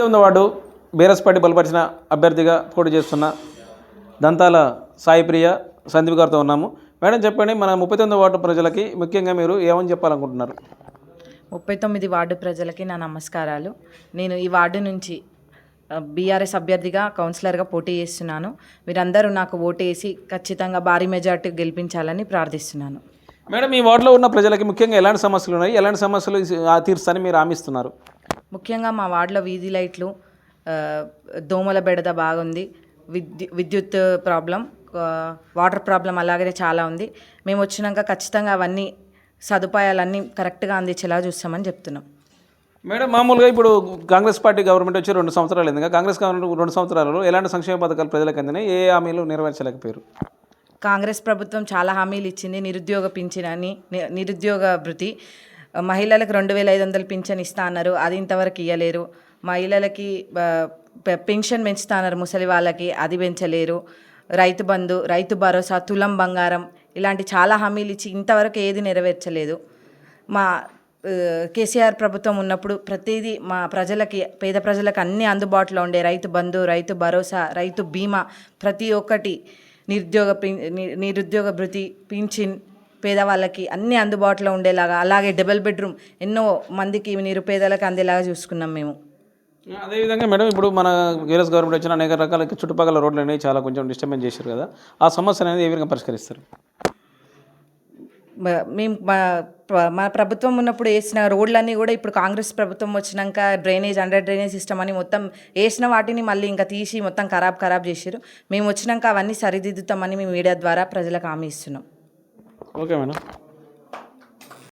తొమ్మిది వార్డు బీరస్పాటి బలపరిచిన అభ్యర్థిగా పోటీ చేస్తున్న దంతాల సాయిప్రియ సందీప్ గారితో ఉన్నాము. మేడం చెప్పండి మన ముప్పై తొమ్మిది వార్డు ప్రజలకి ముఖ్యంగా మీరు ఏమని చెప్పాలనుకుంటున్నారు? ముప్పై తొమ్మిది వార్డు ప్రజలకి నా నమస్కారాలు. నేను ఈ వార్డు నుంచి బీఆర్ఎస్ అభ్యర్థిగా కౌన్సిలర్గా పోటీ చేస్తున్నాను. మీరందరూ నాకు ఓటేసి ఖచ్చితంగా భారీ మెజార్టీ గెలిపించాలని ప్రార్థిస్తున్నాను. మేడం ఈ వార్డులో ఉన్న ప్రజలకి ముఖ్యంగా ఎలాంటి సమస్యలు ఉన్నాయి? ఎలాంటి సమస్యలు ఆ తీర్చని మీరు హామీస్తున్నారు ముఖ్యంగా మా వార్డులో వీధి లైట్లు దోమల బెడద బాగుంది. విద్యు విద్యుత్ ప్రాబ్లం వాటర్ ప్రాబ్లం అలాగే చాలా ఉంది. మేము వచ్చినాక ఖచ్చితంగా అవన్నీ సదుపాయాలన్నీ కరెక్ట్గా అందించేలా చూస్తామని చెప్తున్నాం. మేడం మామూలుగా ఇప్పుడు కాంగ్రెస్ పార్టీ గవర్నమెంట్ వచ్చి రెండు సంవత్సరాలు అయింది. కాంగ్రెస్ గవర్నమెంట్ రెండు సంవత్సరాలలో ఎలాంటి సంక్షేమ పథకాలు ప్రజలకు అందినాయి? ఏ హామీలు నెరవేర్చలేకపోయారు? కాంగ్రెస్ ప్రభుత్వం చాలా హామీలు ఇచ్చింది. నిరుద్యోగ పింఛన్ అని నిరుద్యోగ భృతి మహిళలకు రెండు వేల ఐదు వందలు పింఛన్ ఇస్తా అన్నారు. అది ఇంతవరకు ఇవ్వలేరు మహిళలకి పెన్షన్ పెంచుతున్నారు ముసలి వాళ్ళకి అది పెంచలేరు. రైతు బంధు రైతు భరోసా తులం బంగారం ఇలాంటి చాలా హామీలు ఇచ్చి ఇంతవరకు ఏది నెరవేర్చలేదు. మా కేసీఆర్ ప్రభుత్వం ఉన్నప్పుడు ప్రతిదీ మా ప్రజలకి పేద ప్రజలకు అన్ని అందుబాటులో ఉండే రైతు బంధు రైతు భరోసా రైతు బీమా ప్రతి ఒక్కటి నిరుద్యోగ పిన్ నిరుద్యోగ భృతి పింఛన్ పేదవాళ్ళకి అన్ని అందుబాటులో ఉండేలాగా అలాగే డబుల్ బెడ్రూమ్ ఎన్నో మందికి నిరుపేదలకు అందేలాగా చూసుకున్నాం మేము. అదేవిధంగా మేడం ఇప్పుడు మన కాంగ్రెస్ గవర్నమెంట్ వచ్చిన అనేక రకాల చుట్టుపక్కల రోడ్లు అనేవి చాలా కొంచెం డిస్టర్బెన్స్ చేశారు కదా. ఆ సమస్య అనేది ఏ విధంగా పరిష్కరిస్తారు? మేము మా ప్ర- మా ప్రభుత్వం ఉన్నప్పుడు వేసిన రోడ్లన్నీ కూడా ఇప్పుడు కాంగ్రెస్ ప్రభుత్వం వచ్చినాక డ్రైనేజ్ అండర్ డ్రైనేజ్ సిస్టమ్ అని మొత్తం వేసిన వాటిని మళ్ళీ ఇంకా తీసి మొత్తం ఖరాబ్ ఖరాబ్ చేసారు మేము వచ్చినాక అవన్నీ సరిదిద్దుతామని మేము మీడియా ద్వారా ప్రజలకు హామీ ఇస్తున్నాం. Okay madam.